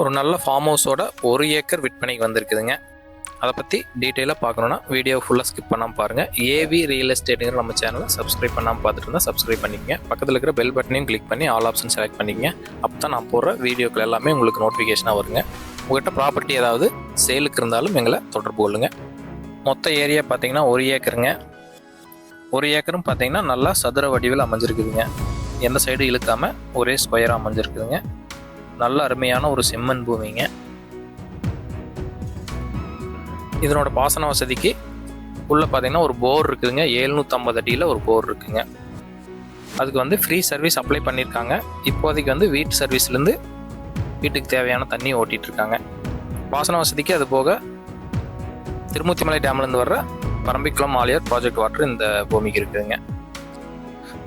ஒரு நல்ல ஃபார்ம் ஹவுஸோட ஒரு ஏக்கர் விற்பனைக்கு வந்திருக்குதுங்க. அதை பற்றி டீட்டெயிலாக பார்க்கணுன்னா வீடியோ ஃபுல்லாக ஸ்கிப் பண்ணாமல் பாருங்கள் ஏவி ரியல் எஸ்டேட்டுங்கிற நம்ம சேனலை சப்ஸ்கிரைப் பண்ணாமல் பார்த்துட்டு இருந்தால் சப்ஸ்கிரைப் பண்ணிக்கங்க. பக்கத்தில் இருக்கிற பெல் பட்டனையும் கிளிக் பண்ணி ஆல் ஆப்ஷன் செலக்ட் பண்ணிக்கங்க. அப்போ தான் நான் போடுற வீடியோக்கள் எல்லாமே உங்களுக்கு நோட்டிஃபிகேஷனாக வருங்க. உங்கள்கிட்ட ப்ராப்பர்ட்டி ஏதாவது சேலுக்கு இருந்தாலும் எங்களை தொடர்பு கொள்ளுங்கள் மொத்த ஏரியா பார்த்தீங்கன்னா ஒரு ஏக்கருங்க. ஒரு ஏக்கரும் பார்த்தீங்கன்னா நல்லா சதுர வடிவில் அமைஞ்சிருக்குதுங்க. எந்த சைடு இழுக்காமல் ஒரே ஸ்கொயராக அமைஞ்சிருக்குதுங்க. நல்ல அருமையான ஒரு செம்மண் பூமிங்க. இதனோட பாசன வசதிக்கு உள்ளே பார்த்தீங்கன்னா ஒரு போர் இருக்குதுங்க. எழுநூற்றம்பது அடியில் ஒரு போர் இருக்குதுங்க அதுக்கு வந்து ஃப்ரீ சர்வீஸ் அப்ளை பண்ணியிருக்காங்க இப்போதைக்கு வந்து வீட்டு சர்வீஸ்லேருந்து வீட்டுக்கு தேவையான தண்ணி ஓட்டிகிட்டு இருக்காங்க. பாசன வசதிக்கு அது போக திருமுத்திமலை டேம்லேருந்து வர்ற பரம்பிக்குளம் ஆலியார் ப்ராஜெக்ட் வாட்டர் இந்த பூமிக்கு இருக்குதுங்க.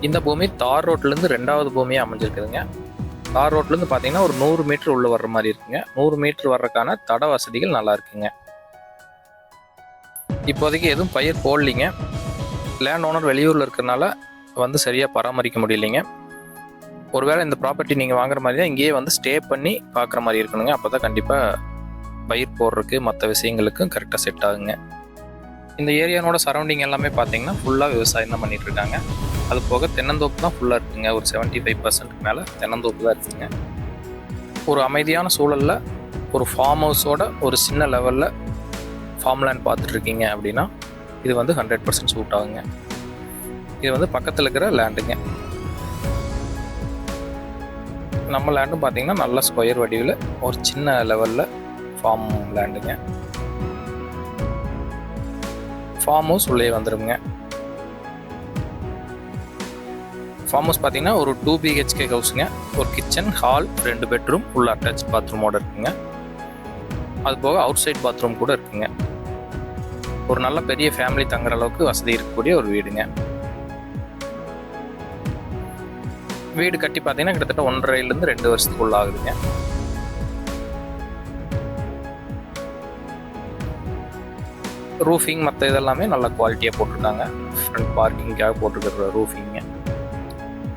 இந்த பூமி தார் ரோட்லேருந்து ரெண்டாவது பூமியாக அமைஞ்சிருக்குதுங்க. தார் ரோட்லேருந்து பார்த்தீங்கன்னா ஒரு நூறு மீட்ரு உள்ளே வர்ற மாதிரி இருக்குங்க. நூறு மீட்ரு வர்றதுக்கான தட வசதிகள் நல்லா இருக்குங்க. இப்போதைக்கு எதுவும் பயிர் போடலிங்க. லேண்ட் ஓனர் வெளியூரில் இருக்கிறனால வந்து சரியாக பராமரிக்க முடியலைங்க. ஒருவேளை இந்த ப்ராப்பர்ட்டி நீங்கள் வாங்குற மாதிரி தான் இங்கேயே வந்து ஸ்டே பண்ணி பார்க்குற மாதிரி இருக்கணுங்க. அப்போ தான் கண்டிப்பாக பயிர் போடுறதுக்கு மற்ற விஷயங்களுக்கும் கரெக்டாக செட் ஆகுங்க. இந்த ஏரியானோட சரௌண்டிங் எல்லாமே பார்த்தீங்கன்னா ஃபுல்லாக விவசாயம் தான் பண்ணிட்டு இருக்காங்க அது போக தென்னந்தோப்பு தான் ஃபுல்லாக இருக்குங்க. ஒரு செவன்ட்டி ஃபைவ் பர்சன்ட் மேலே தென்னந்தோப்பு தான் இருக்குங்க. ஒரு அமைதியான சூழலில் ஒரு ஃபார்ம் ஹவுஸோட ஒரு சின்ன லெவலில் ஃபார்ம் லேண்ட் பார்த்துட்ருக்கீங்க அப்படின்னா இது வந்து ஹண்ட்ரட் பர்சன்ட் சூட் ஆகுங்க. இது வந்து பக்கத்தில் இருக்கிற லேண்டுங்க நம்ம லேண்டும் பார்த்தீங்கன்னா நல்ல ஸ்கொயர் வடிவில் ஒரு சின்ன லெவலில் ஃபார்ம் லேண்டுங்க ஃபார்ம் ஹவுஸ் உள்ளே வந்துடுங்க ஃபார்ம் ஹவுஸ் பார்த்தீங்கன்னா ஒரு டூ பிஹெச்கே ஹவுஸுங்க ஒரு கிச்சன் ஹால் ரெண்டு பெட்ரூம் உள்ள அட்டாச் பாத்ரூமோட இருக்குங்க. அது போக அவுட் சைட் பாத்ரூம் கூட இருக்குங்க. ஒரு நல்ல பெரிய ஃபேமிலி தங்குற அளவுக்கு வசதி இருக்கக்கூடிய ஒரு வீடுங்க. வீடு கட்டி பார்த்தீங்கன்னா கிட்டத்தட்ட ஒன்றரைலேருந்து ரெண்டு வருஷத்துக்குள்ள ஆகுதுங்க ரூஃபிங் மற்ற இதெல்லாமே நல்ல குவாலிட்டியாக போட்டிருக்காங்க. ஃப்ரண்ட் பார்க்கிங்காக போட்டிருக்கிற ரூஃபிங்க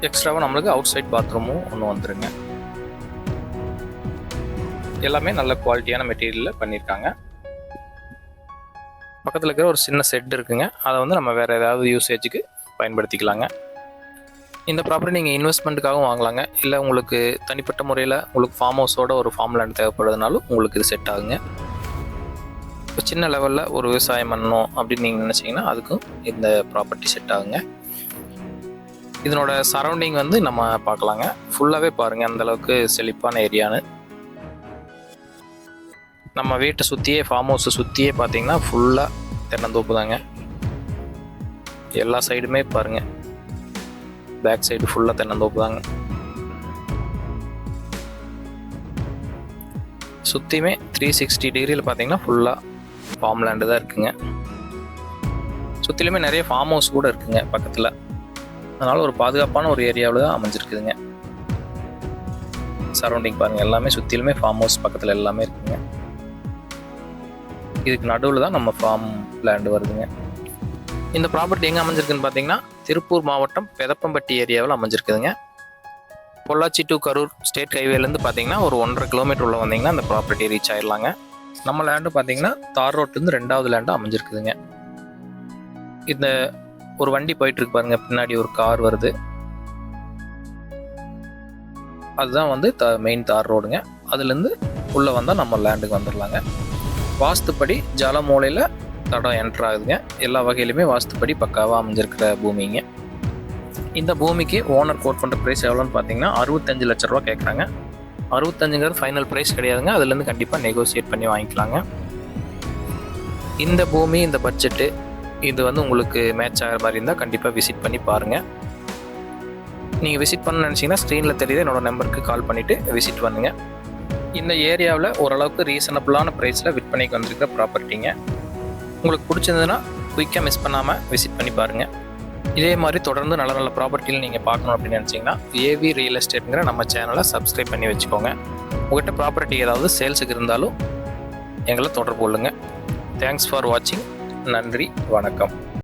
எக்ஸ்ட்ராவாக நம்மளுக்கு அவுட் சைட் பாத்ரூமும் ஒன்று வந்துருங்க. எல்லாமே நல்ல குவாலிட்டியான மெட்டீரியலில் பண்ணியிருக்காங்க பக்கத்தில் இருக்கிற ஒரு சின்ன செட் இருக்குங்க. அதை வந்து நம்ம வேறு ஏதாவது யூசேஜுக்கு பயன்படுத்திக்கலாங்க. இந்த ப்ராப்பர்ட்டி நீங்கள் இன்வெஸ்ட்மெண்ட்டுக்காகவும் வாங்கலாங்க. இல்லை உங்களுக்கு தனிப்பட்ட முறையில் உங்களுக்கு ஃபார்ம் ஹவுஸோட ஒரு ஃபார்ம் லேண்ட் தேவைப்படுறதுனாலும் உங்களுக்கு இது செட் ஆகுங்க. சின்ன லெவலில் ஒரு விவசாயம் பண்ணணும் அப்படின்னு நீங்கள் நினச்சிங்கன்னா அதுக்கும் இந்த ப்ராப்பர்ட்டி செட் ஆகுங்க. இதனோட சரௌண்டிங் வந்து நம்ம பார்க்கலாங்க. ஃபுல்லாகவே பாருங்கள் அந்தளவுக்கு செழிப்பான ஏரியான்னு நம்ம வீட்டை சுற்றியே ஃபார்ம் ஹவுஸை சுற்றியே பார்த்தீங்கன்னா ஃபுல்லாக தென்னந்தோப்பு தாங்க. எல்லா சைடுமே பாருங்கள் பேக் சைடு ஃபுல்லாக தென்னந்தோப்பு தாங்க. சுற்றியுமே த்ரீ சிக்ஸ்டி டிகிரியில் பார்த்தீங்கன்னா ஃபுல்லாக ஃபார்ம் லேண்டு தான் இருக்குங்க. சுற்றிலுமே நிறைய ஃபார்ம் ஹவுஸ் கூட இருக்குங்க பக்கத்தில். அதனால் ஒரு பாதுகாப்பான ஒரு ஏரியாவில் தான் அமைஞ்சிருக்குதுங்க. சரௌண்டிங் பாருங்கள் எல்லாமே சுற்றிலுமே ஃபார்ம் ஹவுஸ் பக்கத்தில் எல்லாமே இருக்குங்க. இதுக்கு நடுவில் தான் நம்ம ஃபார்ம் லேண்டு வருதுங்க. இந்த ப்ராப்பர்ட்டி எங்கே அமைஞ்சிருக்குன்னு பார்த்தீங்கன்னா திருப்பூர் மாவட்டம் பெதப்பம்பட்டி ஏரியாவில் அமைஞ்சிருக்குதுங்க. பொள்ளாச்சி டு கரூர் ஸ்டேட் ஹைவேலேருந்து பார்த்தீங்கன்னா ஒரு ஒன்றரை கிலோமீட்டர் உள்ள வந்தீங்கன்னா அந்த ப்ராப்பர்ட்டி ரீச் ஆயிடலாங்க. நம்ம லேண்டு பார்த்தீங்கன்னா தார் ரோட்லேருந்து ரெண்டாவது லேண்டாக அமைஞ்சிருக்குதுங்க. இந்த ஒரு வண்டி போயிட்டுருக்கு பாருங்க பின்னாடி ஒரு கார் வருது. அதுதான் வந்து த மெயின் தார் ரோடுங்க அதுலேருந்து உள்ளே வந்தால் நம்ம லேண்டுக்கு வந்துடலாங்க வாஸ்துப்படி ஜல மூலையில் தடம் என்ட்ரு ஆகுதுங்க. எல்லா வகையிலுமே வாஸ்துப்படி பக்காவாக அமைஞ்சிருக்கிற பூமிங்க. இந்த பூமிக்கு ஓனர் கோட் பண்ணுற ப்ரைஸ் எவ்வளோன்னு பார்த்தீங்கன்னா அறுபத்தஞ்சு லட்ச ரூபா கேட்குறாங்க. அறுபத்தஞ்சுங்கிறது ஃபைனல் ப்ரைஸ் கிடையாதுங்க. அதுலேருந்து கண்டிப்பாக நெகோசியேட் பண்ணி வாங்கிக்கலாங்க. இந்த பூமி இந்த பட்ஜெட்டு இது வந்து உங்களுக்கு மேட்ச் ஆகிற மாதிரி இருந்தால் கண்டிப்பாக விசிட் பண்ணி பாருங்கள் நீங்கள் விசிட் பண்ண நினச்சிங்கன்னா ஸ்க்ரீனில் தெரியுது. என்னோட நம்பருக்கு கால் பண்ணிவிட்டு விசிட் பண்ணுங்கள் இந்த ஏரியாவில் ஓரளவுக்கு ரீசனபிளான ப்ரைஸில் விற்பனைக்கு வந்திருக்கிற ப்ராப்பர்ட்டிங்க உங்களுக்கு பிடிச்சிருந்ததுன்னா குயிக்காக மிஸ் பண்ணாமல் விசிட் பண்ணி பாருங்கள் இதே மாதிரி தொடர்ந்து நல்ல நல்ல ப்ராப்பர்ட்டியில் நீங்கள் பார்க்கணும் அப்படின்னு நினச்சிங்கன்னா ஏவி ரியல் எஸ்டேட்டுங்கிற நம்ம சேனலை சப்ஸ்கிரைப் பண்ணி வச்சுக்கோங்க. உங்கள்கிட்ட ப்ராப்பர்ட்டி ஏதாவது சேல்ஸுக்கு இருந்தாலும் எங்களை தொடர்பு கொள்ளுங்கள் தேங்க்ஸ் ஃபார் வாட்சிங் நன்றி வணக்கம்.